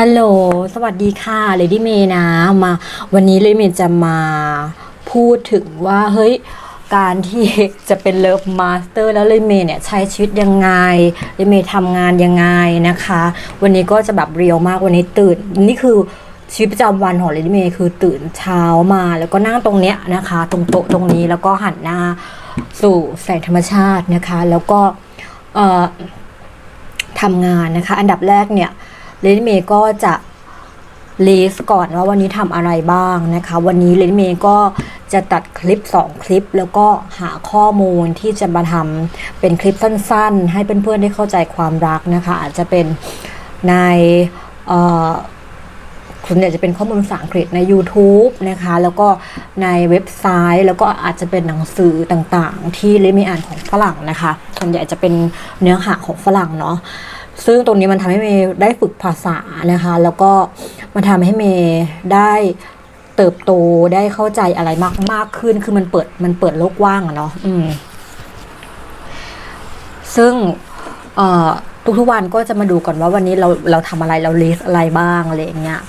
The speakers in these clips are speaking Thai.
ฮัลโหล สวัสดีค่ะเลดี้เมย์นะ มา วันนี้เลดี้เมย์จะมาพูดถึงว่า เฮ้ย การที่จะเป็นเลิฟมาสเตอร์แล้วเลดี้เมย์เนี่ยใช้ชีวิตยังไงเลดี้เมย์ทำงานยังไงนะคะ วันนี้ก็จะแบบเรียวมาก วันนี้ตื่น นี่คือชีวิตประจำวันของเลดี้เมย์คือตื่นเช้ามาแล้วก็นั่งตรงเนี้ยนะคะ ตรงโต๊ะตรงนี้แล้วก็หันหน้าสู่แสงธรรมชาตินะคะ แล้วก็เอ่อทำงานนะคะ อันดับแรกเนี่ย เลนเมย์ก็จะลิสก่อนว่าวันนี้ทำอะไรบ้างนะคะ วันนี้เลนเมย์ก็จะตัดคลิป 2 คลิป แล้วก็หาข้อมูลที่จะมาทำเป็นคลิปสั้นๆ ให้เพื่อนๆได้เข้าใจความรักนะคะ อาจจะเป็นในเอ่อส่วนใหญ่จะเป็นข้อมูลภาษาอังกฤษใน YouTube นะคะ แล้วก็ในเว็บไซต์ แล้วก็อาจจะเป็นหนังสือต่างๆ ที่เลมีอ่านของฝรั่งนะคะส่วนใหญ่จะเป็นเนื้อหาของฝรั่งเนาะ ซึ่งตรงนี้มันทำให้เมย์ได้ฝึกภาษานะคะ แล้วก็มันทำให้เมย์ได้เติบโตได้เข้าใจอะไรมากมากขึ้น คือมันเปิดมันเปิดโลกกว้างอะเนาะอืม ซึ่งเอ่อทุกๆวันก็จะมาดูก่อนว่าวันนี้เราเราทำอะไรเราเลสอะไรบ้างอะไรอย่างเงี้ย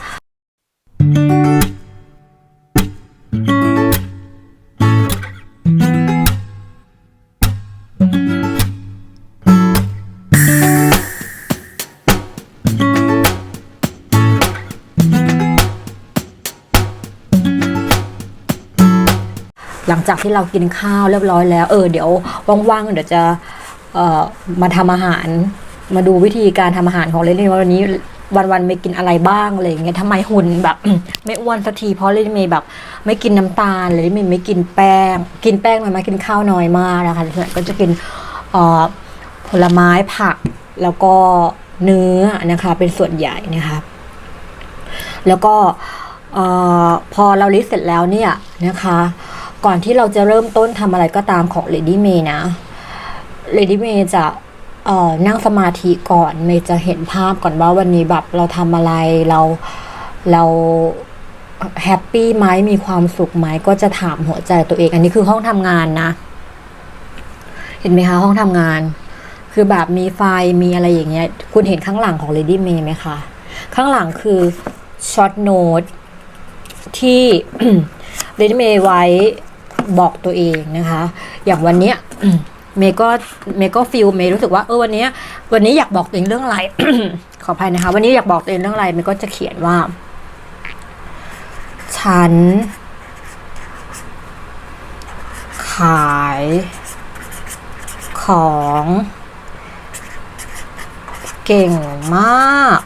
หลังจากที่เรากินข้าวเรียบร้อยแล้ว เออเดี๋ยวว่างๆเดี๋ยวจะเอ่อมาทำอาหาร มาดูวิธีการทำอาหารของเลนนี่ว่าวันนี้วันๆไม่กินอะไรบ้างอะไรอย่างเงี้ยทำไมหุ่นแบบ ไม่อ้วนสักทีเพราะเลนนี่แบบ ไม่กินน้ำตาลเลยไม่ไม่กินแป้ง กินแป้งน้อยมากกินข้าวน้อยมากนะคะส่วนก็จะกินเอ่อผลไม้ผักแล้วก็เนื้อนะคะ เป็นส่วนใหญ่นะคะแล้วก็อพอเราลิสต์เสร็จแล้วเนี่ยนะคะ ก่อนที่เราจะเริ่มต้นทำอะไรก็ตามของ Lady May นะ Lady May จะนั่งสมาธิก่อนเมย์จะเห็นภาพก่อนว่าวันนี้แบบเราทำอะไรเราเราแฮปปี้ไหมมีความสุขไหมก็จะถามหัวใจตัวเอง อันนี้คือห้องทำงานนะ เห็นไหมคะห้องทำงาน คือแบบมีไฟมีอะไรอย่างเงี้ย คุณเห็นข้างหลังของ Lady May ไหมคะข้างหลังคือช็อตโน้ตที่เรนเมย์ไว้ บอกตัวเองนะคะ อย่างวันเนี้ยเมย์ก็เมย์ก็ฟิลเมย์รู้สึกว่าเออวันนี้วันนี้อยากบอกตัวเองเรื่องอะไร ขออภัยนะคะ วันนี้อยากบอกตัวเองเรื่องอะไรเมย์ก็จะเขียนว่า ฉัน ขาย ของ เก่งมาก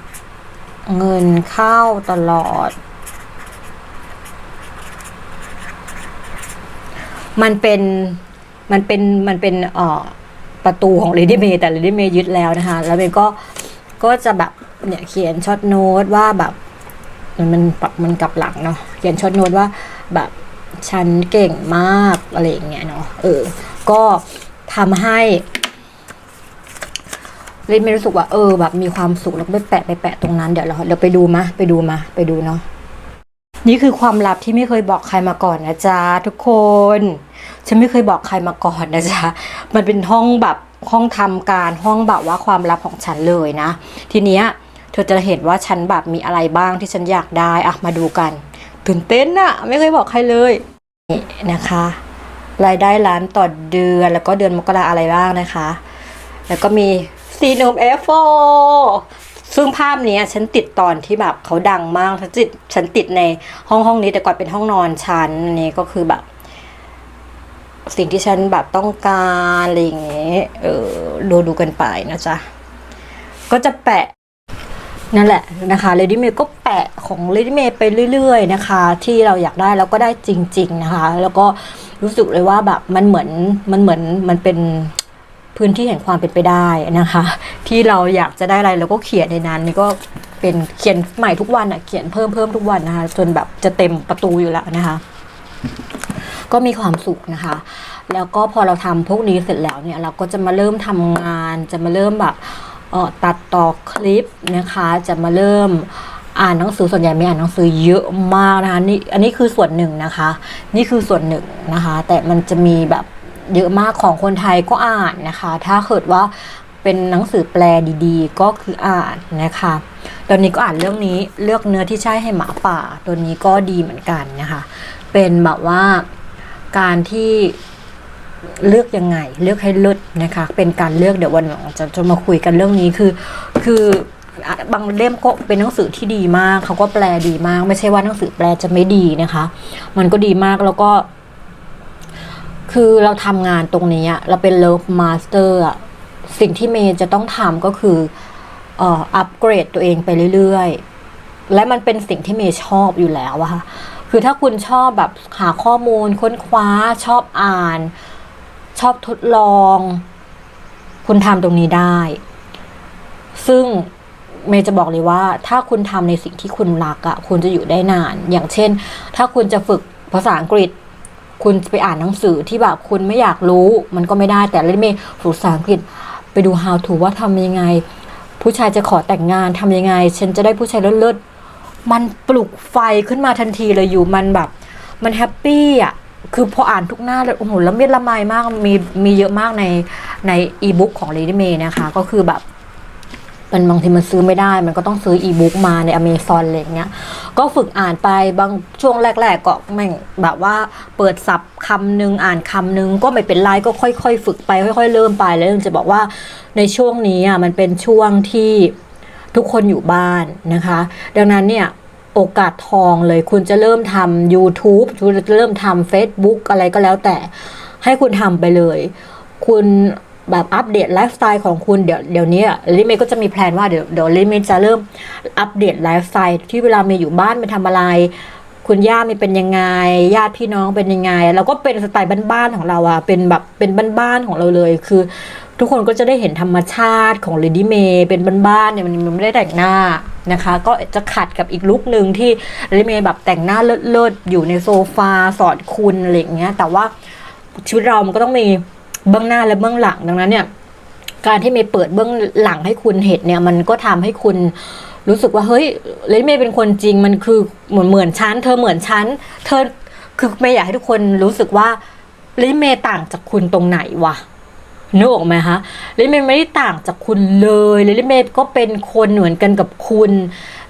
เงินเข้าตลอด มันเป็นมันเป็นมันเป็นเอ่อประตูของ Lady May แต่ Lady May ยึดแล้วนะคะ แล้วเมย์ก็ก็จะแบบเนี่ยเขียนช็อตโน้ตว่าแบบมันมันปรับมันกลับหลังเนาะเขียนช็อตโน้ตว่าแบบฉันเก่งมากอะไรอย่างเงี้ยเนาะเออ ก็ทำให้เลยไม่รู้สึกว่าเออแบบมีความสุขแล้วไปแปะไปแปะตรงนั้นเดี๋ยวเราเดี๋ยวไปดูมะไปดูมาไปดูเนาะนี่คือความลับที่ไม่เคยบอกใครมาก่อนนะจ๊ะทุกคน ฉันไม่เคยบอกใครมาก่อนนะจ๊ะมันเป็นห้องแบบห้องทำการห้องแบบว่าความลับของฉันเลยนะ ทีเนี้ยเธอจะเห็นว่าฉันแบบมีอะไรบ้างที่ฉันอยากได้อะมาดูกัน ตื่นเต้นอะไม่เคยบอกใครเลยนี่นะคะ รายได้ล้านต่อเดือนแล้วก็เดือนมกราอะไรบ้างนะคะ แล้วก็มีซีนมเอฟโฟซึ่งภาพนี้ฉันติดตอนที่แบบเขาดังมากฉันติดฉันติดในห้องห้องนี้แต่ก่อนเป็นห้องนอนฉันนนี้ก็คือแบบ สิ่งที่ฉันแบบต้องการอะไรอย่างเงี้ยเออดูดูกันไปนะจ๊ะ ก็จะแปะนั่นแหละนะคะ Lady May ก็แปะของ Lady May ไปเรื่อย ๆ นะคะ ที่เราอยากได้แล้วก็ได้จริง ๆ นะคะ แล้วก็รู้สึกเลยว่าแบบมันเหมือนมันเหมือนมันเป็นพื้นที่แห่งความเป็นไปได้นะคะ ที่เราอยากจะได้อะไรเราก็เขียนในนั้นนี่ก็เป็นเขียนใหม่ทุกวันอะเขียนเพิ่มเพิ่มทุกวันนะคะ จนแบบจะเต็มประตูอยู่แล้วนะคะ ก็มีความสุขนะคะ แล้วก็พอเราทำพวกนี้เสร็จแล้วเนี่ยเราก็จะมาเริ่มทำงาน จะมาเริ่มแบบเอ่อตัดต่อคลิปนะคะ จะมาเริ่มอ่านหนังสือส่วนใหญ่ไม่อ่านหนังสือเยอะมากนะคะนี่อันนี้คือส่วนหนึ่งนะคะ นี่คือส่วนหนึ่งนะคะ แต่มันจะมีแบบเยอะมากของคนไทยก็อ่านนะคะ ถ้าเกิดว่าเป็นหนังสือแปลดีๆ ก็คืออ่านนะคะ ตอนนี้ก็อ่านเรื่องนี้เลือกเนื้อที่ใช่ให้หมาป่า ตัวนี้ก็ดีเหมือนกันนะคะ เป็นแบบว่า การที่เลือกยังไง เลือกให้เลิศนะคะ เป็นการเลือกเดี๋ยววันหลังจะจะมาคุยกันเรื่องนี้คือ คือบางเล่มก็เป็นหนังสือที่ดีมากเขาก็แปลดีมาก ไม่ใช่ว่าหนังสือแปลจะไม่ดีนะคะ มันก็ดีมากแล้วก็ คือเราทำงานตรงนี้เราเป็นเลิฟมาสเตอร์สิ่งที่เมย์จะต้องทำก็คืออัปเกรดตัวเองไปเรื่อยๆ และมันเป็นสิ่งที่เมย์ชอบอยู่แล้วอะค่ะ คือถ้าคุณชอบแบบหาข้อมูลค้นคว้าชอบอ่าน ชอบทดลอง คุณทำตรงนี้ได้ ซึ่งเมย์จะบอกเลยว่า ถ้าคุณทำในสิ่งที่คุณรักอะคุณจะอยู่ได้นาน อย่างเช่น ถ้าคุณจะฝึกภาษาอังกฤษ คุณไปอ่านหนังสือที่แบบคุณไม่อยากรู้ มันก็ไม่ได้แต่เล่นเมย์ฝึกภาษาอังกฤษ ไปดู how to ว่าทำยังไง ผู้ชายจะขอแต่งงานทำยังไง ฉันจะได้ผู้ชายเลิศๆ มันปลุกไฟขึ้นมาทันทีเลยอยู่มันแบบ มันแฮปปี้อะคือพออ่านทุกหน้าเลยโอ้โหละเมียดละไมมากมีมีเยอะมากในในอีบุ๊กของ Lady May นะคะ ก็คือแบบมันบางทีมันซื้อไม่ได้ มันก็ต้องซื้ออีบุ๊กมาในอเมซอนอะไรอย่างเงี้ย ก็ฝึกอ่านไปบางช่วงแรก ๆ ก็แม่งแบบว่าเปิดสับคำหนึ่งอ่านคำหนึ่งก็ไม่เป็นไรก็ค่อย ๆ ฝึกไปค่อย ๆ เริ่มไปแล้วจะบอกว่าในช่วงนี้อะมันเป็นช่วงที่ ทุกคนอยู่บ้านนะคะ ดังนั้นเนี่ยโอกาสทองเลยคุณจะเริ่มทำ YouTube คุณจะเริ่มทำ Facebook อะไรก็แล้วแต่ให้คุณทำไปเลย คุณแบบอัปเดตไลฟ์สไตล์ของคุณเดี๋ยวเดี๋ยวนี้ลิเมก็จะมีแพลนว่าเดี๋ยวเดี๋ยวลิเมจะเริ่มอัปเดตไลฟ์สไตล์ที่เวลาเมย์อยู่บ้านไปทำอะไร คุณย่ามีเป็นยังไง ญาติพี่น้องเป็นยังไง เราก็เป็นสไตล์บ้านๆของเราอะเป็นแบบเป็นบ้านๆของเราเลย คือ ทุกคนก็จะได้เห็นธรรมชาติของ Lady May เป็นบ้านๆเนี่ยมันไม่ได้แต่งหน้านะคะ ก็จะขัดกับอีกลุคหนึ่งที่ Lady May แบบแต่งหน้าเลิศๆอยู่ในโซฟาสอดคุณอะไรอย่างเงี้ย แต่ว่าชีวิตเรามันก็ต้องมีเบื้องหน้าและเบื้องหลังดังนั้นเนี่ยการที่เมย์เปิดเบื้องหลังให้คุณเห็นเนี่ย มันก็ทำให้คุณรู้สึกว่าเฮ้ยเลนเมย์เป็นคนจริงมันคือเหมือนเหมือนฉันเธอเหมือนฉันเธอคือเมย์อยากให้ทุกคนรู้สึกว่าเลนเมย์ต่างจากคุณตรงไหนวะ นึกออกไหมคะเลนเมย์ไม่ได้ต่างจากคุณเลยเลนเมย์ก็เป็นคนเหมือนกันกับคุณ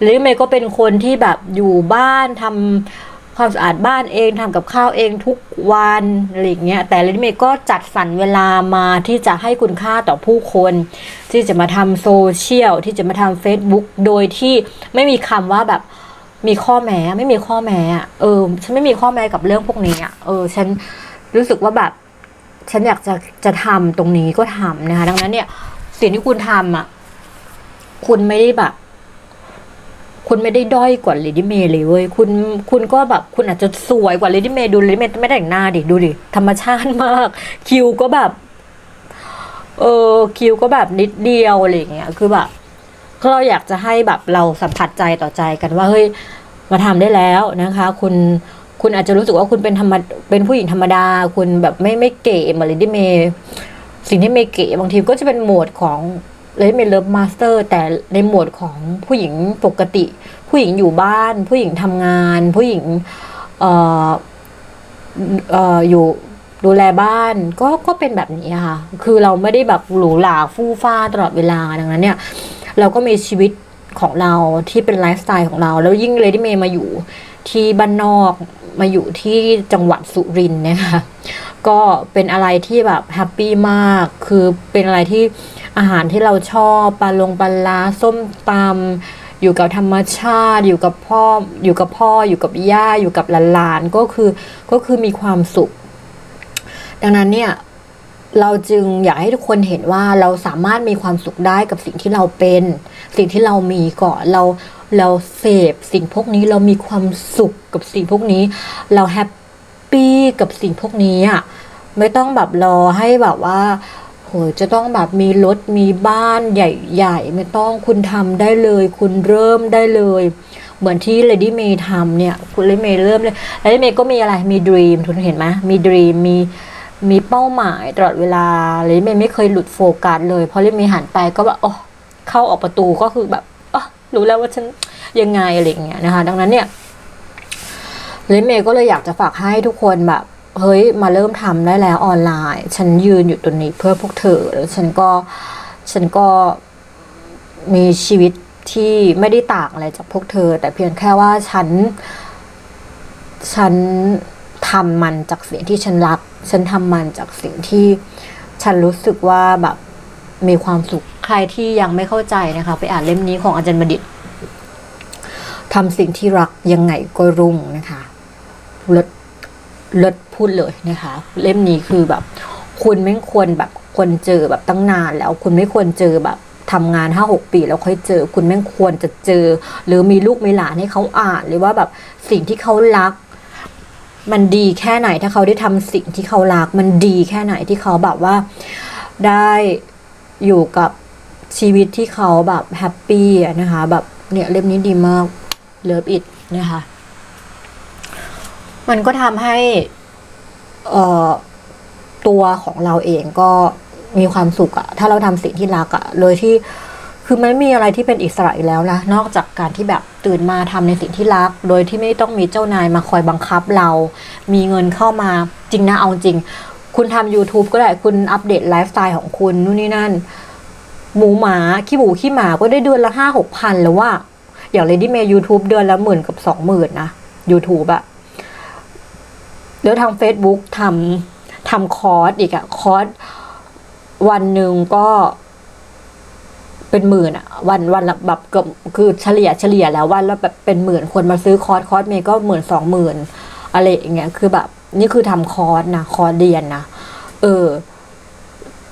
เลนเมย์ก็เป็นคนที่แบบอยู่บ้านทำความสะอาดบ้านเองทำกับข้าวเองทุกวันอะไรอย่างเงี้ยแต่เลนเมย์ก็จัดสรรเวลามาที่จะให้คุณค่าต่อผู้คน ที่จะมาทำโซเชียลที่จะมาทำ Facebook โดยที่ไม่มีคำว่าแบบมีข้อแม้ไม่มีข้อแม้เออฉันไม่มีข้อแม้กับเรื่องพวกนี้อะเออฉันรู้สึกว่าแบบ ฉันอยากจะจะทำตรงนี้ก็ทำนะคะดังนั้นเนี่ยสิ่งที่คุณทำอะคุณไม่ได้แบบ คุณไม่ได้ด้อยกว่าเลดี้เมย์เลยเว้ยคุณคุณก็แบบ คุณอาจจะสวยกว่าเลดี้เมย์ดูเลดี้เมย์ไม่ได้แต่งหน้าดิดูดิธรรมชาติมาก คิวก็แบบ เออคิวก็แบบนิดเดียวอะไรอย่างเงี้ยคือแบบก็เราอยากจะให้แบบเราสัมผัสใจต่อใจกันว่าเฮ้ยมาทำได้แล้วนะคะ คุณ คุณอาจจะรู้สึกว่าคุณเป็นธรรมดเป็นผู้หญิงธรรมดา คุณแบบไม่ไม่เก๋เหมือนเลดี้เมย์สิ่งที่เมย์เก๋บางทีก็จะเป็นโหมดของเลดี้เมย์เลิฟมาสเตอร์แต่ในโหมดของผู้หญิงปกติ ผู้หญิงอยู่บ้าน ผู้หญิงทำงาน ผู้หญิงเอ่อเอ่ออยู่ดูแลบ้านก็ก็เป็นแบบนี้ค่ะ คือเราไม่ได้แบบหรูหราฟู่ฟ้าตลอดเวลาดังนั้นเนี่ย เราก็มีชีวิตของเราที่เป็นไลฟ์สไตล์ของเรา แล้วยิ่งเลดี้เมย์มาอยู่ ที่บ้านนอกมาอยู่ที่จังหวัดสุรินทร์นะคะก็เป็นอะไรที่แบบแฮปปี้มาก คือเป็นอะไรที่อาหารที่เราชอบปลาลงปลาลาส้มตำอยู่กับธรรมชาติ อยู่กับพ่ออยู่กับพ่อ อยู่กับย่าอยู่กับหลานๆก็คือก็คือมีความสุข ดังนั้นเนี่ยเราจึงอยากให้ทุกคนเห็นว่าเราสามารถมีความสุขได้กับสิ่งที่เราเป็น สิ่งที่เรามีก่อนเรา เราเสพสิ่งพวกนี้เรามีความสุขกับสิ่งพวกนี้ เราแฮปปี้กับสิ่งพวกนี้อะไม่ต้องแบบรอให้แบบว่าโหจะต้องแบบมีรถมีบ้านใหญ่ๆ ไม่ต้องคุณทำได้เลย คุณเริ่มได้เลย เหมือนที่ Lady May ทำเนี่ย คุณ Lady May เริ่มเลย Lady May ก็มีอะไรมี dream ทุกคนเห็นไหมมี dream มีมีเป้าหมายตลอดเวลาเลยเมย์ไม่เคยหลุดโฟกัสเลยเพราะเลยเมย์หันไปก็แบบโอ๋อเข้าออกประตูก็คือแบบ รู้แล้วว่าฉันยังไงอะไรอย่างเงี้ยนะคะ ดังนั้นเนี่ยเลยเมย์ก็เลยอยากจะฝากให้ทุกคนแบบเฮ้ยมาเริ่มทำได้แล้วออนไลน์ ฉันยืนอยู่ตรงนี้เพื่อพวกเธอแล้วฉันก็ฉันก็มีชีวิตที่ไม่ได้ต่างอะไรจากพวกเธอ แต่เพียงแค่ว่าฉัน ฉันทำมันจากสิ่งที่ฉันรัก ฉันทำมันจากสิ่งที่ฉันรู้สึกว่าแบบมีความสุข รที่ยังไม่เข้าใจนะคะ ไปอ่านเล่มนี้ของอาจารย์บดิตทำสิ่งที่รักยังไงก็รุ่งนะคะเลิศเลิศพูดเลยนะคะ เล่มนี้คือแบบ คุณไม่ควรแบบควรเจอแบบตั้งนานแล้วคุณไม่ควรเจอแบบทำงานห้าหกปีแล้วค่อยเจอ คุณไม่ควรจะเจอ หรือมีลูกมีหลานให้เขาอ่านหรือว่าแบบสิ่งที่เขารัก มันดีแค่ไหนถ้าเขาได้ทำสิ่งที่เขารัก มันดีแค่ไหนที่เขาแบบว่าได้อยู่กับ ชีวิตที่เขาแบบแฮปปี้นะคะ แบบเนี่ยเล่มนี้ดีมากเลิฟอิดนะคะ มันก็ทำให้เอ่อตัวของเราเองก็มีความสุขอะถ้าเราทำสิ่งที่รักอะโดยที่คือมันไม่มีอะไรที่เป็นอิสระอีกแล้วนะ นอกจากการที่แบบตื่นมาทำในสิ่งที่รัก โดยที่ไม่ต้องมีเจ้านายมาคอยบังคับเรา มีเงินเข้ามาจริงนะเอาจริง คุณทำ YouTube ก็ได้คุณอัปเดตไลฟ์สไตล์ของคุณนู่นนี่นั่น หมูหมาขี้หมูขี้หมาก็ได้เดือนละห้าหกพันแล้วว่า อย่างเลดี้เมย์ยูทูบเดือนละหมื่นกับสองหมื่นนะ YouTube อะแล้วทาง Facebook ทำทำคอร์สอีกอะคอร์สวันหนึ่งก็เป็นหมื่นอะวันวันละแบบเกือบคือเฉลี่ยเฉลี่ยแล้ววันละแบบเป็นหมื่นคนมาซื้อคอร์สคอร์สเมย์ก็หมื่นสองหมื่นอะไรอย่างเงี้ยคือแบบ นี่คือทำคอร์สนะคอร์สเรียนนะเออ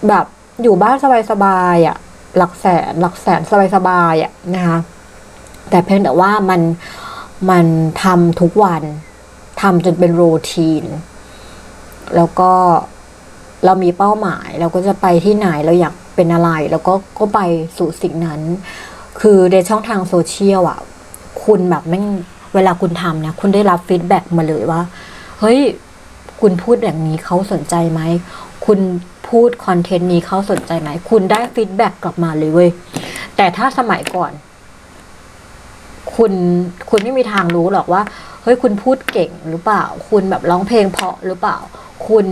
แบบอยู่บ้านสบายๆอะ หลักแสนหลักแสนสบายๆอะนะคะแต่เพียงแต่ว่ามันมันทำทุกวันทำจนเป็นโรทีน แล้วก็เรามีเป้าหมาย เราก็จะไปที่ไหนเราอยากเป็นอะไร แล้วก็ก็ไปสู่สิ่งนั้น คือในช่องทางโซเชียลอะ คุณแบบแม่งเวลาคุณทำเนี่ยคุณได้รับฟีดแบ็กมาเลยว่า เฮ้ย คุณพูดอย่างนี้เขาสนใจไหม คุณ พูดคอนเทนต์นี้เขาสนใจไหม คุณได้ฟีดแบ็กกลับมาเลยเว้ย แต่ถ้าสมัยก่อน คุณคุณไม่มีทางรู้หรอกว่า เฮ้ยคุณพูดเก่งหรือเปล่า คุณแบบร้องเพลงเพราะหรือเปล่า คุณ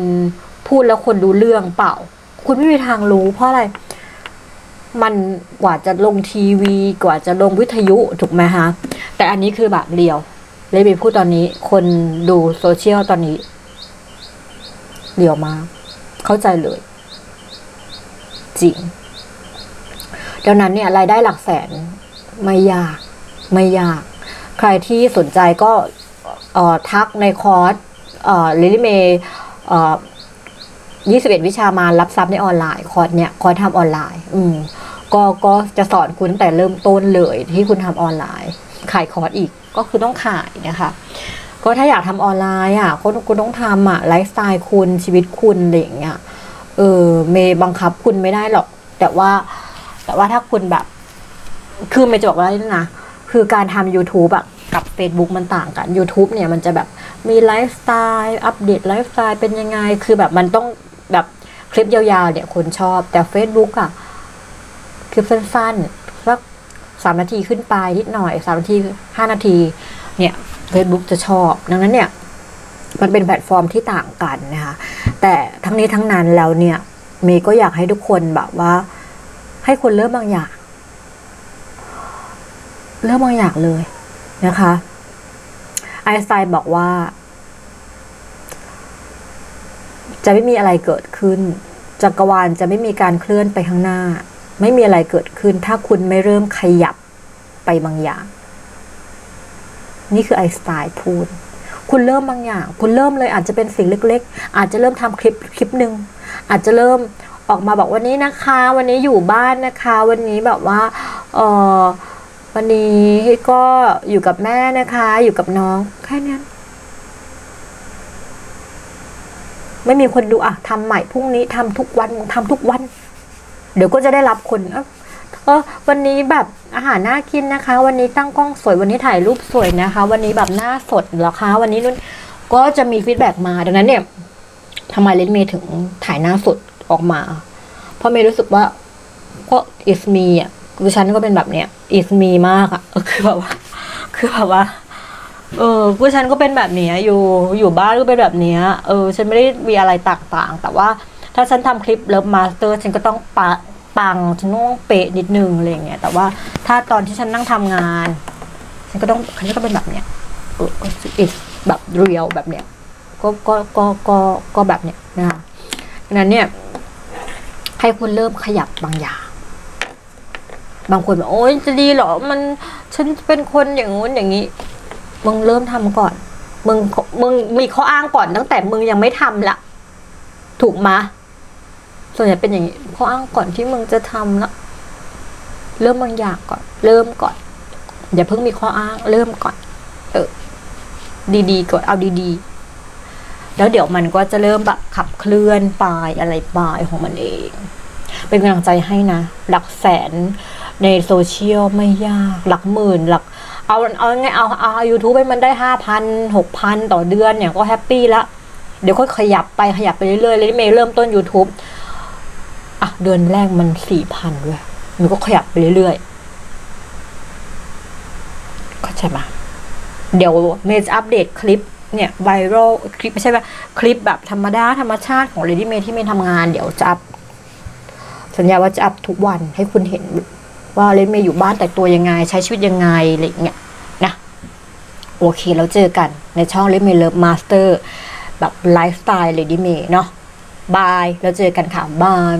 พูดแล้วคนรู้เรื่องเปล่า คุณไม่มีทางรู้ เพราะอะไร มันกว่าจะลงทีวี กว่าจะลงวิทยุถูกไหมฮะ แต่อันนี้คือแบบเรียวเลยไปพูดตอนนี้ คนดูโซเชียลตอนนี้เรียวมาก เข้าใจเลย จริงดังนั้นเนี่ยรายได้หลักแสนไม่ยาก ไม่ยาก ใครที่สนใจก็ทักในคอร์สลิลิเมย์เอ่อ21วิชามารับทรัพย์ในออนไลน์ คอร์สเนี่ยคอร์สทำออนไลน์ อืมก็ก็จะสอนคุณตั้งแต่เริ่มต้นเลยที่คุณทำออนไลน์ ขายคอร์สอีกก็คือต้องขายนะคะ ก็ถ้าอยากทำออนไลน์อะคุณคุณต้องทำอะไลฟ์สไตล์คุณชีวิตคุณอะไรอย่างเงี้ยเออเมย์บังคับคุณไม่ได้หรอก แต่ว่า แต่ว่าถ้าคุณแบบ คือเมย์จะบอกว่าอะไรนะคือการทำ YouTube อะกับ Facebook มันต่างกัน YouTube เนี่ยมันจะแบบมีไลฟ์สไตล์อัปเดตไลฟ์สไตล์เป็นยังไง คือแบบมันต้องแบบคลิปยาวๆเนี่ยคนชอบ แต่ Facebook อะคลิปสั้นๆสักสามนาทีขึ้นไปนิดหน่อยสามนาทีห้านาที เนี่ย Facebook จะชอบ ดังนั้นเนี่ยมันเป็นแพลตฟอร์มที่ต่างกันนะคะแต่ทั้งนี้ทั้งนั้นแล้วเนี่ยเมย์ก็อยากให้ทุกคนแบบว่า ให้คนเริ่มบางอย่าง เริ่มบางอย่างเลยนะคะไอน์สไตน์บอกว่า จะไม่มีอะไรเกิดขึ้น จักรวาลจะไม่มีการเคลื่อนไปข้างหน้า ไม่มีอะไรเกิดขึ้น ถ้าคุณไม่เริ่มขยับไปบางอย่าง นี่คือไอสไตน์พูด คุณเริ่มบางอย่าง คุณเริ่มเลยอาจจะเป็นสิ่งเล็ก ๆ อาจจะเริ่มทำคลิปคลิปหนึ่งอาจจะเริ่มออกมาบอกวันนี้นะคะ วันนี้อยู่บ้านนะคะ วันนี้แบบว่าเออวันนี้ก็อยู่กับแม่นะคะ อยู่กับน้องแค่นั้นไม่มีคนดูอะทำใหม่พรุ่งนี้ทำทุกวันทำทุกวัน เดี๋ยวก็จะได้รับคน เออวันนี้แบบอาหารน่ากินนะคะ วันนี้ตั้งกล้องสวยวันนี้ถ่ายรูปสวยนะคะ วันนี้แบบหน้าสดเหรอคะ วันนี้นุ่นก็จะมีฟีดแบ็กมาดังนั้นเนี่ยทำไมเลนเมย์ถึงถ่ายหน้าสดออกมา เพราะเมย์รู้สึกว่าก็ is me อะคือฉันก็เป็นแบบเนี้ย is me มากอะคือแบบว่า คือแบบว่าเออกูฉันก็เป็นแบบเนี้ยอยู่อยู่บ้านก็เป็นแบบเนี้ยเออ ฉันไม่ได้มีอะไรต่างๆ แต่ว่าถ้าฉันทำคลิปเลิฟมาสเตอร์ฉันก็ต้องปะ ปังฉันต้องเป๊ะนิดนึงอะไรอย่างเงี้ยแต่ว่าถ้าตอนที่ฉันนั่งทำงาน ฉันก็ต้องฉันก็เป็นแบบเนี้ยเอออิสแบบเรียวแบบเนี้ยก็ก็ก็ก็ก็แบบเนี้ยนะคะดังนั้นเนี่ยให้คุณเริ่มขยับบางอย่างบางคนบอกโอ๊ยจะดีเหรอมันฉันเป็นคนอย่างงู้นอย่างนี้มึงเริ่มทำก่อน มึงมึงมีข้ออ้างก่อนตั้งแต่มึงยังไม่ทำละถูกมะ ส่วนใหญ่เป็นอย่างนี้ข้ออ้างก่อนที่มึงจะทำละเริ่มบางอย่างก่อน เริ่มก่อน อย่าเพิ่งมีข้ออ้าง เริ่มก่อน เออ ดีๆก่อนเอาดีๆ แล้วเดี๋ยวมันก็จะเริ่มแบบขับเคลื่อนไปอะไรไปของมันเอง เป็นกำลังใจให้นะ หลักแสนในโซเชียลไม่ยาก หลักหมื่นหลัก เอาเอาไงเอาเอายูทูบให้มันได้ห้าพันหกพันต่อเดือนเนี่ยก็แฮปปี้ละเดี๋ยวค่อยขยับไปขยับไปเรื่อยๆเลยเมย์เริ่มต้น YouTube อะเดือนแรกมันสี่พันด้วยมันก็ขยับไปเรื่อยๆเข้าใจปะเดี๋ยวเมจะอัปเดตคลิปเนี่ยไวรัลคลิปไม่ใช่ว่าคลิปแบบธรรมดาธรรมชาติของ Lady May ที่เมย์ทำงาน เดี๋ยวจะอัพสัญญาว่าจะอัพทุกวันให้คุณเห็นว่า Lady May อยู่บ้านแต่ตัวยังไง ใช้ชีวิตยังไงอะไรเงี้ยนะโอเคแล้วเจอกันในช่อง Lady May Love Master แบบไลฟ์สไตล์ Lady May เนาะ บาย แล้วเจอกันค่ะบาย